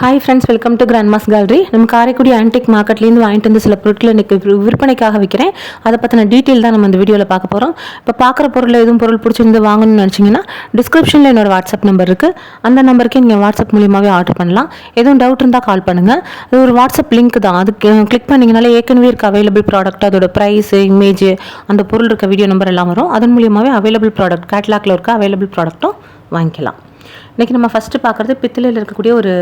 Hi friends welcome to grandma's gallery நம்ம Karaikudi antique மார்க்கெட்லேருந்து வாங்கிட்டு வந்து சில பொருட்களை இன்றைக்கி விற்பனைக்காக விற்கிறேன் அதை பற்றின டீட்டெயில் தான் நம்ம இந்த வீடியோவில் பார்க்க போகிறோம் இப்போ பார்க்குற பொருள் எதுவும் பொருள் பிடிச்சிருந்து வாங்கணும்னு நினச்சிங்கன்னா டிஸ்கிரிப்ஷனில் என்னோட வாட்ஸ்அப் நம்பர் இருக்குது அந்த நம்பருக்கே நீங்கள் வாட்ஸ்அப் மூலியமாகவே ஆர்டர் பண்ணலாம். எதுவும் டவுட் இருந்தால் கால் பண்ணுங்கள் அது ஒரு வாட்ஸ்அப் லிங்க் தான். அதுக்கு கிளிக் பண்ணிங்கனாலே ஏற்கனவே இருக்க அவைலபிள் ப்ராடக்ட் அதோட ப்ரைஸ் இமேஜ் அந்த பொருள் இருக்க வீடியோ நம்பர் எல்லாம் வரும். அதன் மூலியமாகவே அவைலபிள் ப்ராடக்ட் கேட்லாக்ல இருக்க அவைலபிள் ப்ராடக்ட்டும் வாங்கிக்கலாம். இன்றைக்கி நம்ம ஃபஸ்ட்டு பார்க்குறது பித்தளையில் இருக்கக்கூடிய ஒரு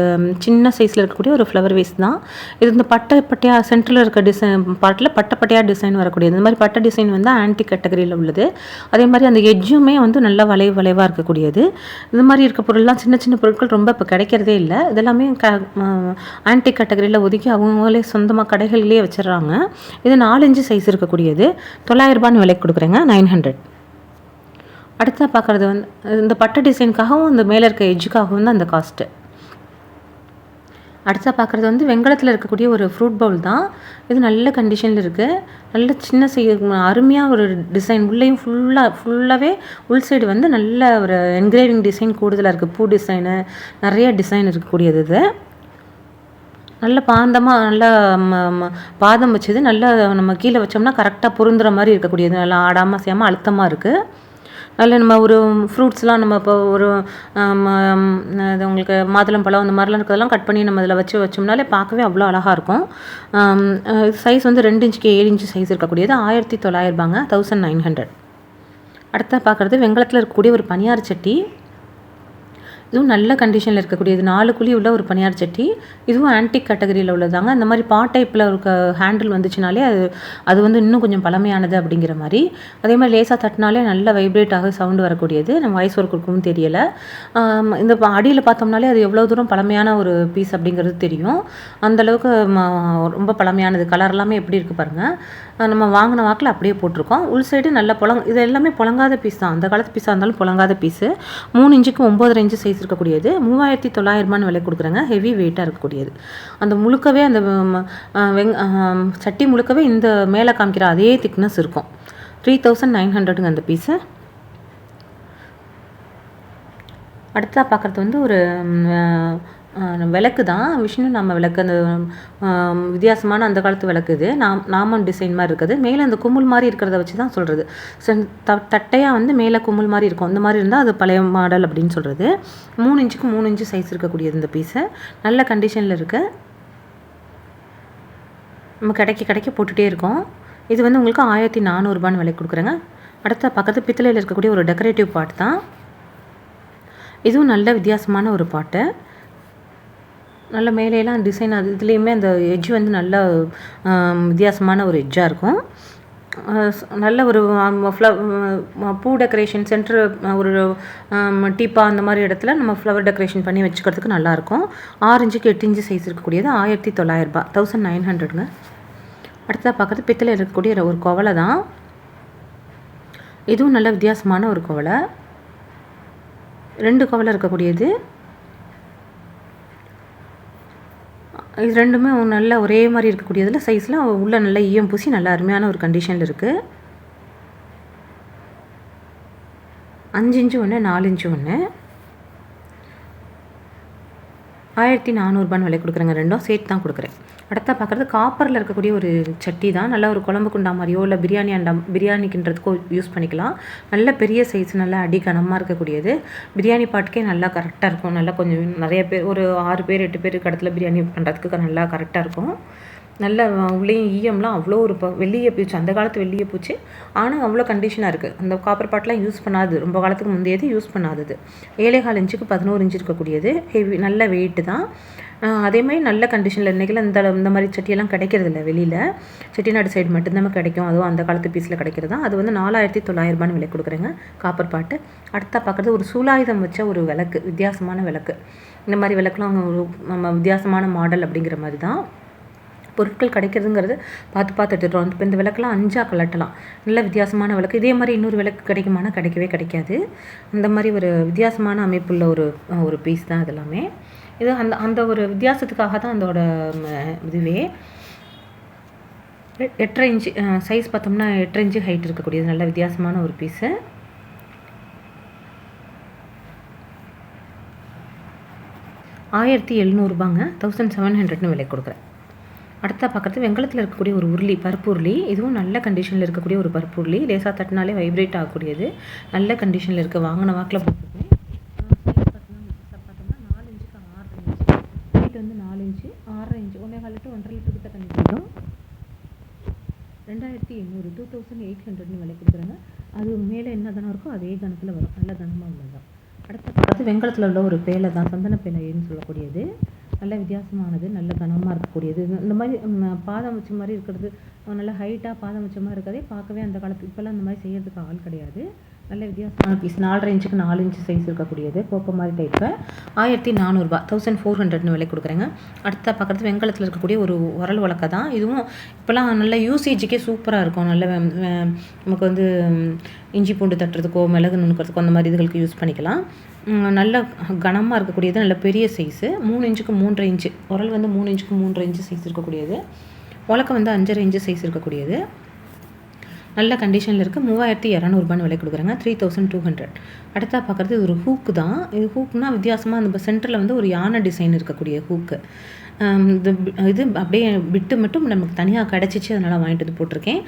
சின்ன சைஸில் இருக்கக்கூடிய ஒரு ஃப்ளவர் வேஸ் தான். இது இந்த பட்டை பட்டையாக சென்டரில் இருக்க டிசைன் பார்ட்டில் பட்டை பட்டையாக டிசைன் வரக்கூடியது. இந்த மாதிரி பட்டை டிசைன் வந்து ஆன்டி கேட்டகரியில் உள்ளது. அதே மாதிரி அந்த எஜ்ஜுமே வந்து நல்லா வளைவு வளைவாக இருக்கக்கூடியது. இந்த மாதிரி இருக்க பொருள்லாம் சின்ன சின்ன பொருட்கள் ரொம்ப இப்போ கிடைக்கிறதே இல்லை. இதெல்லாமே க ஆன்டி கேட்டகரியில் ஒதுக்கி அவங்களே சொந்தமாக கடைகள்லேயே வச்சிடுறாங்க. இது நாலஞ்சு சைஸ் இருக்கக்கூடியது. தொள்ளாயிரரூபான்னு விலைக்கு கொடுக்குறேங்க. நைன் ஹண்ட்ரட் அடுத்ததாக பார்க்குறது வந்து இந்த பட்டை டிசைனுக்காகவும் இந்த மேலே இருக்க எஜ்ஜுக்காகவும் தான் அந்த காஸ்ட்டு அடுத்தா பார்க்குறது வந்து வெங்கலத்தில் இருக்கக்கூடிய ஒரு ஃப்ரூட் பவுல் தான். இது நல்ல கண்டிஷனில் இருக்குது நல்ல சின்ன செய்ய அருமையாக ஒரு டிசைன் உள்ளேயும் ஃபுல்லாக ஃபுல்லாகவே உள் சைடு வந்து நல்ல ஒரு என்கிரேவிங் டிசைன் கூடுதலாக இருக்குது பூ டிசைனு நிறைய டிசைன் இருக்கக்கூடியது இது. நல்ல பாந்தமாக நல்லா ம- ம- பாதம் வச்சது. நல்லா நம்ம கீழே வச்சோம்னா கரெக்டாக பொருந்துகிற மாதிரி இருக்கக்கூடியது. நல்லா ஆடாமல் செய்யாமல் அழுத்தமாக இருக்குது அதில் நம்ம ஒரு ஃப்ரூட்ஸ்லாம் நம்ம இப்போ ஒரு இது அது உங்களுக்கு மாதுளம்பழம் அந்த மாதிரிலாம் இருக்கிறதெல்லாம் கட் பண்ணி நம்ம இதில் வச்சு வச்சோம்னாலே பார்க்கவே அவ்வளோ அழகாக இருக்கும். சைஸ் வந்து ரெண்டு இன்ச்சுக்கு ஏழு இன்ச்சு சைஸ் இருக்கக்கூடியது. ஆயிரத்தி தொள்ளாயிரரூபாங்க தௌசண்ட் நைன் ஹண்ட்ரட் அடுத்த பார்க்குறது வெங்கலத்தில் இருக்கக்கூடிய ஒரு பனியார் சட்டி. இதுவும் நல்ல கண்டிஷனில் இருக்கக்கூடியது. நாலு குழி உள்ள ஒரு பனியார் சட்டி. இதுவும் ஆன்டிக் கேட்டகரியில் உள்ளதாங்க இந்த மாதிரி பா டைப்பில் இருக்க ஹேண்டில் வந்துச்சுனாலே அது அது வந்து இன்னும் கொஞ்சம் பழமையானது அப்படிங்கிற மாதிரி. அதே மாதிரி லேசாக தட்டினாலே நல்ல வைப்ரேட் ஆக சவுண்டு வரக்கூடியது. நம்ம வாய்ஸ் ஒர்க் கொடுக்கவும் தெரியலை. இந்த அடியில் பார்த்தோம்னாலே அது எவ்வளோ தூரம் பழமையான ஒரு பீஸ் அப்படிங்கிறது தெரியும். அந்தளவுக்கு ரொம்ப பழமையானது. கலர் எல்லாமே எப்படி இருக்குது பாருங்கள் நம்ம வாங்கின வாக்கில் அப்படியே போட்டிருக்கோம். உள் சைடு நல்ல புலங் இது எல்லாமே புழங்காத பீஸ் தான். அந்த காலத்து பீஸாக இருந்தாலும் புழங்காத பீஸு மூணு இன்ச்சுக்கு ஒம்பதரை இன்ச்சு சைஸ் இருக்கக்கூடியது மூவாயிரத்தி தொள்ளாயிரமான்னு விலை கொடுக்குறாங்க. ஹெவி வெயிட்டாக இருக்கக்கூடியது. அந்த முழுக்கவே அந்த வெங் சட்டி முழுக்கவே இந்த மேலே காமிக்கிற அதே திக்னஸ் இருக்கும். த்ரீ தௌசண்ட் நைன் ஹண்ட்ரடுங்க அந்த பீஸு அடுத்ததாக பார்க்குறது வந்து ஒரு விளக்கு தான். விஷ்ணு நாம விளக்கு அந்த வித்தியாசமான அந்த காலத்து விளக்கு இது. நாம் நாமம் டிசைன் மாதிரி இருக்குது. மேலே அந்த கும்முள் மாதிரி இருக்கிறத வச்சு தான் சொல்கிறது த தட்டையாக வந்து மேலே கும்முள் மாதிரி இருக்கும். அந்த மாதிரி இருந்தால் அது பழைய மாடல் அப்படின்னு சொல்கிறது மூணு இன்ச்சுக்கு மூணு இன்ச்சு சைஸ் இருக்கக்கூடியது இந்த பீஸு நல்ல கண்டிஷனில் இருக்குது நம்ம கிடைக்க கிடைக்க போட்டுகிட்டே இருக்கோம். இது வந்து உங்களுக்கு ஆயிரத்தி நானூறுபான்னு விலை கொடுக்குறேங்க. அடுத்த பக்கத்து பித்தளையில் இருக்கக்கூடிய ஒரு டெக்கரேட்டிவ் பாட் தான். இதுவும் நல்ல வித்தியாசமான ஒரு பாட்டு நல்ல மேலேலாம் டிசைன் அது இதுலேயுமே அந்த எட்ஜ் வந்து நல்ல வித்தியாசமான ஒரு எட்ஜாக இருக்கும். நல்ல ஒரு ஃப்ளவ் பூ டெக்கரேஷன் சென்டர் ஒரு டீப்பா அந்த மாதிரி இடத்துல நம்ம ஃப்ளவர் டெக்கரேஷன் பண்ணி வச்சுக்கிறதுக்கு நல்லாயிருக்கும் ஆரஞ்சுக்கு எட்டு இன்ச்சு சைஸ் இருக்கக்கூடியது ஆயிரத்தி தொள்ளாயிரரூபா தௌசண்ட் நைன் ஹண்ட்ரடுங்க அடுத்ததாக பார்க்குறது பித்தளை இருக்கக்கூடிய ஒரு குவலை தான். இதுவும் நல்ல வித்தியாசமான ஒரு குவலை ரெண்டு குவலை இருக்கக்கூடியது. இது ரெண்டுமே நல்ல ஒரே மாதிரி இருக்கக்கூடியதில் சைஸில் உள்ளே நல்லா ஈயம் பூசி நல்லா அருமையான ஒரு கண்டிஷனில் இருக்குது அஞ்சு இன்ச்சு ஒன்று நாலு இன்ச்சு ஒன்று ஆயிரத்தி நானூறுபான்னு விலை கொடுக்குறேங்க. ரெண்டும் சேர்த்து தான் கொடுக்குறேன். அடுத்தா பார்க்குறது காப்பரில் இருக்கக்கூடிய ஒரு சட்டி தான். நல்ல ஒரு குழம்பு குண்டா மாதிரியோ இல்லை பிரியாணி அண்டா பிரியாணிக்குன்றதுக்கோ யூஸ் பண்ணிக்கலாம். நல்ல பெரிய சைஸ் நல்லா அடி கனமாக இருக்கக்கூடியது. பிரியாணி பாட்டுக்கே நல்லா கரெக்டாக இருக்கும். நல்லா கொஞ்சம் நிறைய பேர் ஒரு ஆறு பேர் எட்டு பேர் இடத்துல பிரியாணி பண்ணுறதுக்கு நல்லா கரெக்டாக இருக்கும். நல்ல உள்ளேயும் ஈயம்லாம் அவ்வளோ ஒரு ப- வெள்ளிய பூச்சி அந்த காலத்து வெள்ளிய பூச்சி. ஆனால் அவ்வளோ கண்டிஷனாக இருக்குது அந்த காப்பர் பாட்டெலாம் யூஸ் பண்ணாது. ரொம்ப காலத்துக்கு முந்தையது யூஸ் பண்ணாதது. ஏழேகால் இன்ச்சுக்கு பதினோரு இன்ச்சு இருக்கக்கூடியது. ஹெவி நல்ல வெயிட்டு தான். அதே மாதிரி நல்ல கண்டிஷனில் இன்றைக்கெல்லாம் இந்த இந்த மாதிரி சட்டியெல்லாம் கிடைக்கிறது இல்லை வெளியில். செட்டிநாடு சைடு மட்டும்தான் கிடைக்கும். அதுவும் அந்த காலத்து பீஸில் கிடைக்கிறது? தான் அது வந்து நாலாயிரத்தி தொள்ளாயிரரூபான்னு விலை கொடுக்குறேங்க காப்பர் பாட்டு அடுத்தா பார்க்குறது ஒரு சூலாயுதம் வச்ச ஒரு விளக்கு வித்தியாசமான விளக்கு. இந்த மாதிரி விளக்குலாம் ஒரு நம்ம வித்தியாசமான மாடல் அப்படிங்கிற மாதிரி தான். பொருட்கள் கிடைக்கிறதுங்கிறது பார்த்து பார்த்து எடுத்துடுறோம் இப்போ இந்த விளக்கெல்லாம் அஞ்சாக கலட்டலாம். நல்ல வித்தியாசமான விளக்கு. இதே மாதிரி இன்னொரு விளக்கு கிடைக்குமானா கிடைக்கவே கிடைக்காது. அந்த மாதிரி ஒரு வித்தியாசமான அமைப்புள்ள ஒரு ஒரு பீஸ் தான் இதெல்லாமே. இது அந்த அந்த ஒரு வித்தியாசத்துக்காக தான் அதோட ம, இதுவே. எட்டரை இன்ச்சு சைஸ் பார்த்தோம்னா எட்டரை இன்ச்சு ஹைட் இருக்கக்கூடியது. நல்ல வித்தியாசமான ஒரு பீஸு ஆயிரத்தி எழுநூறுபாங்க. தௌசண்ட் செவன் ஹண்ட்ரட்னு விலை கொடுக்குறேன். அடுத்த பக்கத்து வெங்கலத்தில் இருக்கக்கூடிய ஒரு உருளி பருப்பு உருளி. இதுவும் நல்ல கண்டிஷனில் இருக்கக்கூடிய ஒரு பருப்பு உருளி. லேசாக தட்டினாலே வைப்ரேட் ஆகக்கூடியது. நல்ல கண்டிஷனில் இருக்குது வாங்கின வாக்கில் போட்டுருக்கேன் பார்த்தோம்னா நாலு இன்ச்சுக்கு ஆறு இன்ச்சு வெயிட் வந்து நாலு இன்ச்சு. ஆறரை இன்ச்சு ஒன்றே கால் லிட்டர் ஒன்றரை லிட்டர் கிட்ட தண்ணி ரெண்டாயிரத்தி எண்ணூறு. டூ தௌசண்ட் எயிட் ஹண்ட்ரட்னு விலை கொடுக்குறாங்க. அது மேலே என்ன தனம் இருக்கோ அதே தனத்தில் வரும். நல்ல தனமாக உள்ளது தான் அடுத்த பார்த்து வெங்கலத்தில் உள்ள ஒரு பேலை தான் சந்தன பேலைன்னு சொல்லக்கூடியது. நல்ல வித்தியாசமானது நல்ல கனமாக இருக்கக்கூடியது. இந்த- மாதிரி பாதம் வச்ச மாதிரி இருக்கிறது நல்லா நல்ல ஹைட்டாக பாதம் வச்ச மாதிரி இருக்கிறதே பார்க்கவே அந்த காலத்து இப்போல்லாம் அந்த மாதிரி செய்யறதுக்கு ஆள் கிடையாது. நல்ல வித்தியாசமான பீஸ் நாலரை இன்ச்சுக்கு நாலு இன்ச்சு சைஸ் இருக்கக்கூடியது. கோப்பை மாதிரி டைப்பு ஆயிரத்தி நானூறுபா. தௌசண்ட் ஃபோர் ஹண்ட்ரட்னு விலை கொடுக்குறேங்க. அடுத்த பக்கத்து வெங்கலத்தில் இருக்கக்கூடிய ஒரு உரல் உலக்க தான். இதுவும் இப்போல்லாம் நல்ல யூசேஜுக்கே சூப்பராக இருக்கும். நல்ல நமக்கு வந்து இஞ்சி பூண்டு தட்டுறதுக்கோ மிளகு நுணுக்கிறதுக்கோ அந்த மாதிரி இதுகளுக்கு யூஸ் பண்ணிக்கலாம். நல்ல கனமாக இருக்கக்கூடியது. நல்ல பெரிய சைஸு மூணு இன்ச்சுக்கு மூன்றரை இன்ச்சு உரல் வந்து மூணு இன்ச்சுக்கு மூன்றரை இன்ச்சு சைஸ் இருக்கக்கூடியது. உலக்க வந்து அஞ்சரை இன்ச்சு சைஸ் இருக்கக்கூடியது. நல்ல கண்டிஷனில் இருக்குது மூவாயிரத்தி இரநூறுபான்னு விலை கொடுக்குறாங்க. த்ரீ தௌசண்ட் டூ ஹண்ட்ரட் அடுத்தா பார்க்குறது இது ஒரு ஹூக்கு தான். இது ஹூக்னால் வித்தியாசமாக அந்த சென்டரில் வந்து ஒரு யானை டிசைன் இருக்கக்கூடிய ஹூக்கு இது இது அப்படியே விட்டு மட்டும் நமக்கு தனியாக கிடச்சிச்சு. அதனால் வாங்கிட்டு வந்து போட்டிருக்கேன்.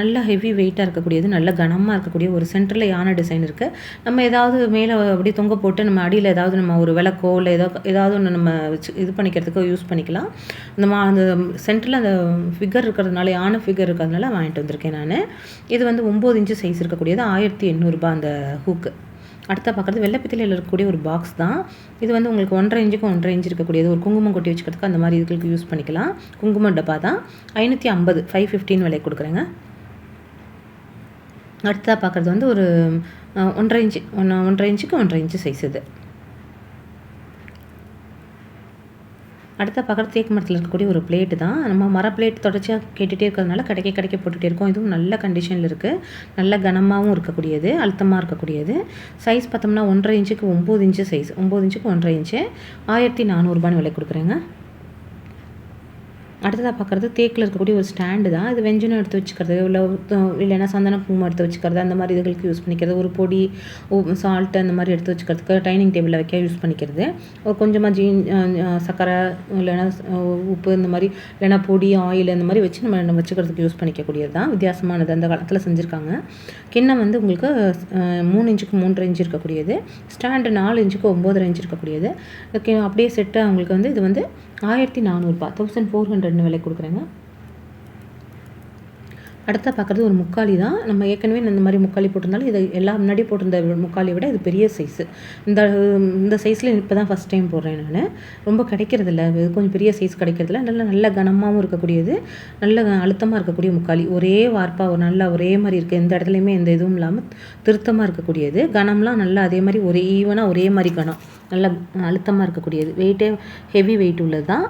நல்ல ஹெவி வெயிட்டாக இருக்கக்கூடியது. நல்ல கனமாக இருக்கக்கூடிய ஒரு சென்டரில் யானை டிசைன் இருக்குது நம்ம ஏதாவது மேலே அப்படியே தொங்க போட்டு நம்ம அடியில் ஏதாவது நம்ம ஒரு விளக்கோ இல்லை ஏதோ ஏதாவது ஒன்று நம்ம வச்சு இது பண்ணிக்கிறதுக்கோ யூஸ் பண்ணிக்கலாம். இந்த மா அந்த சென்டரில் அந்த ஃபிகர் இருக்கிறதுனால யானை ஃபிகர் இருக்கிறதுனால வாங்கிட்டு வந்திருக்கேன் நான். இது வந்து ஒம்பது இன்ச்சு சைஸ் இருக்கக்கூடியது ஆயிரத்தி எண்ணூறுபா அந்த ஹூக்கு அடுத்த பார்க்குறது வெள்ளைப்பித்திலையில் இருக்கக்கூடிய ஒரு பாக்ஸ் தான். இது வந்து உங்களுக்கு ஒன்றரை இன்ச்சுக்கு ஒன்றரை இன்ச்சு இருக்கக்கூடியது. ஒரு குங்குமம் கொட்டி வச்சுக்கிறதுக்கு அந்த மாதிரி இதுகளுக்கு யூஸ் பண்ணிக்கலாம். குங்குமம் டப்பா தான். ஐநூற்றி ஐம்பது ஃபைவ் ஃபிஃப்டின் விலை கொடுக்குறேங்க. அடுத்ததாக பார்க்குறது வந்து ஒரு ஒன்றரை இன்ச்சு ஒன்று ஒன்றரை இன்ச்சுக்கு ஒன்றரை இன்ச்சு சைஸ் இது. அடுத்த பக்கத்து தேக்கு மரத்தில் இருக்கக்கூடிய ஒரு பிளேட்டு தான். நம்ம மர பிளேட் தொடர்ச்சியாக கேட்டுகிட்டே இருக்கிறதுனால கிடைக்க கிடைக்க போட்டுகிட்டே இருக்கோம். இதுவும் நல்ல கண்டிஷனில் இருக்குது நல்ல கனமாகவும் இருக்கக்கூடியது அழுத்தமாக இருக்கக்கூடியது. சைஸ் பார்த்தோம்னா ஒன்றரை இன்ச்சுக்கு ஒம்பது இன்ச்சு சைஸ் ஒம்பது இன்ச்சுக்கு ஒன்றரை இன்ச்சு. ஆயிரத்தி நானூறுபான்னு விலை கொடுக்குறேங்க. அடுத்ததாக பார்க்குறது தேக்கில் இருக்கக்கூடிய ஒரு ஸ்டாண்டு தான். இது வெஞ்சனம் எடுத்து வச்சுக்கிறது இல்லை இல்லைன்னா சந்தன குங்குமம் எடுத்து வச்சுக்கிறது அந்த மாதிரி இதுகளுக்கு யூஸ் பண்ணிக்கிறது. ஒரு பொடி சால்ட்டு அந்த மாதிரி எடுத்து வச்சுக்கிறதுக்கு டைனிங் டேபிளில் வைக்க யூஸ் பண்ணிக்கிறது. ஒரு கொஞ்சமாக ஜீன் சர்க்கரை இல்லைன்னா உப்பு இந்த மாதிரி இல்லைன்னா பொடி ஆயில் இந்த மாதிரி வச்சு நம்ம நம்ம வச்சுக்கிறதுக்கு யூஸ் பண்ணிக்கக்கூடியது தான். வித்தியாசமானது அந்த காலத்தில் செஞ்சுருக்காங்க. கிண்ணம் வந்து உங்களுக்கு மூணு இன்ச்சுக்கு மூன்று இன்ச்சு இருக்கக்கூடியது. ஸ்டாண்டு நாலு இன்ச்சுக்கு ஒம்பது இன்ச்சு இருக்கக்கூடியது. அப்படியே செட்டு அவங்களுக்கு வந்து இது வந்து ஆயிரத்தி நானூறுபா தௌசண்ட் ஃபோர் ஹண்ட்ரட்னு விலை கொடுக்குறேங்க. அடுத்த பார்க்குறது ஒரு முக்காலி தான். நம்ம ஏற்கனவே இந்த மாதிரி முக்காலி போட்டிருந்தாலும் இது எல்லாம் முன்னாடி போட்டிருந்த முக்காலியை விட இது பெரிய சைஸு இந்த இந்த சைஸில் இப்போ தான் ஃபஸ்ட் டைம் போடுறேன் நான். ரொம்ப கிடைக்கிறதில்ல. இது கொஞ்சம் பெரிய சைஸ் கிடைக்கிறதில்ல. நல்ல நல்ல கனமாகவும் இருக்கக்கூடியது. நல்ல அழுத்தமாக இருக்கக்கூடிய முக்காலி ஒரே வார்ப்பாக ஒரு நல்லா ஒரே மாதிரி இருக்குது எந்த இடத்துலையுமே எந்த இதுவும் இல்லாமல் திருத்தமாக இருக்கக்கூடியது. கனம்லாம் நல்லா அதே மாதிரி ஒரே ஈவனாக ஒரே மாதிரி கனம். நல்ல அழுத்தமாக இருக்கக்கூடியது. வெயிட்டே ஹெவி வெயிட் உள்ளது தான்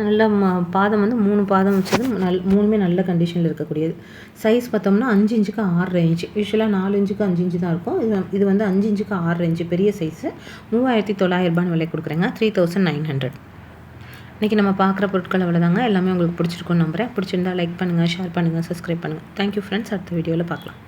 நல்ல ம- பாதம் வந்து மூணு பாதம் வச்சது நல் மூணுமே நல்ல கண்டிஷனில் இருக்கக்கூடியது. சைஸ் பார்த்தோம்னா அஞ்சு இன்ச்சுக்கு ஆறரை இன்ச்சு. யூஸ்வலாக நாலு இன்ச்சுக்கு அஞ்சு இன்ச்சு தான் இருக்கும். இது இது வந்து அஞ்சு இன்ச்சுக்கு ஆறரை இன்ச்சு. பெரிய சைஸு மூவாயிரத்தி தொள்ளாயிரரூபான்னு விலை கொடுக்குறேங்க. த்ரீ தௌசண்ட் நைன் ஹண்ட்ரட் இன்றைக்கி நம்ம பார்க்குற பொருட்கள் அவ்வளோதாங்க எல்லாமே உங்களுக்கு பிடிச்சிருக்கும்னு நம்புகிறேன் பிடிச்சிருந்தா லைக் பண்ணுங்கள் ஷேர் பண்ணுங்கள் சப்ஸ்கிரைப் பண்ணுங்கள் தேங்க்யூ ஃப்ரெண்ட்ஸ் அடுத்த வீடியோவில் பார்க்கலாம்.